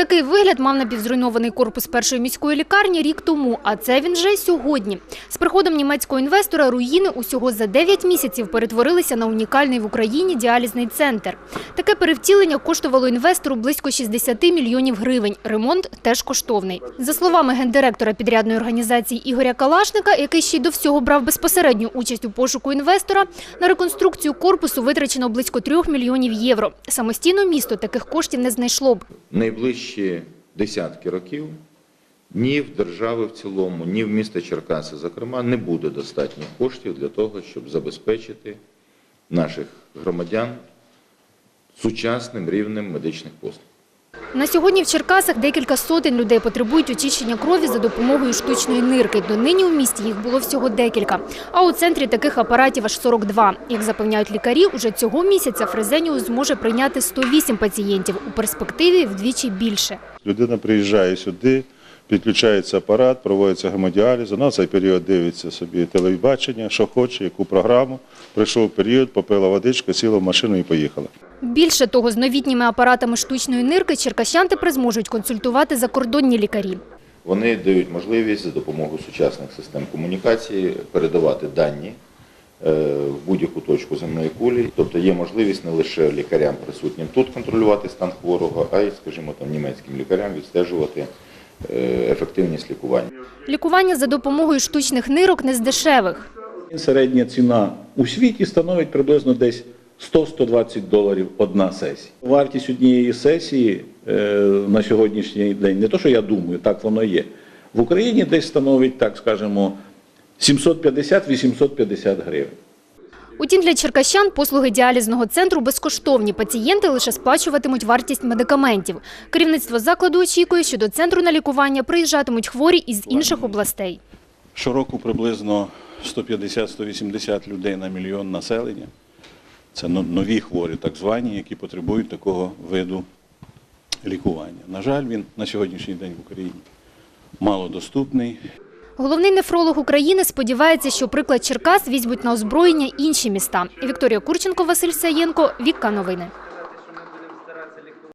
Такий вигляд мав напівзруйнований корпус першої міської лікарні рік тому, а це він вже сьогодні. З приходом німецького інвестора руїни усього за 9 місяців перетворилися на унікальний в Україні діалізний центр. Таке перевтілення коштувало інвестору близько 60 мільйонів гривень. Ремонт теж коштовний. За словами гендиректора підрядної організації Ігоря Калашника, який ще й до всього брав безпосередню участь у пошуку інвестора, на реконструкцію корпусу витрачено близько 3 мільйонів євро. Самостійно місто таких коштів не знайшло б. найближчі десятки років ні в держави в цілому, ні в міста Черкаси, зокрема, не буде достатньо коштів для того, щоб забезпечити наших громадян сучасним рівнем медичних послуг. На сьогодні в Черкасах декілька сотень людей потребують очищення крові за допомогою штучної нирки. Донині у місті їх було всього декілька. А у центрі таких апаратів аж 42. Як запевняють лікарі, уже цього місяця Фрезеніус зможе прийняти 108 пацієнтів. У перспективі вдвічі більше. Людина приїжджає сюди, підключається апарат, проводиться гемодіаліз, на цей період дивиться собі телебачення, що хоче, яку програму. Прийшов період, попила водичку, сіла в машину і поїхала. Більше того, з новітніми апаратами штучної нирки черкащан тепер зможуть консультувати закордонні лікарі. Вони дають можливість за допомогою сучасних систем комунікації передавати дані е, в будь-яку точку земної кулі. Тобто є можливість не лише лікарям присутнім тут контролювати стан хворого, а й, скажімо, там німецьким лікарям відстежувати ефективність лікування. Лікування за допомогою штучних нирок не з дешевих. Середня ціна у світі становить приблизно десь 100-120 доларів одна сесія. Вартість однієї сесії е, на сьогоднішній день, не то, що я думаю, так воно є. В Україні десь становить, так скажемо, 750-850 гривень. Утім, для черкащан послуги діалізного центру безкоштовні. Пацієнти лише сплачуватимуть вартість медикаментів. Керівництво закладу очікує, що до центру на лікування приїжджатимуть хворі із інших областей. Щороку приблизно 150-180 людей на мільйон населення. Це нові хворі, так звані, які потребують такого виду лікування. На жаль, він на сьогоднішній день в Україні малодоступний. Головний нефролог України сподівається, що приклад Черкас візьмуть на озброєння інші міста. Вікторія Курченко, Василь Саєнко, Вікка Новини.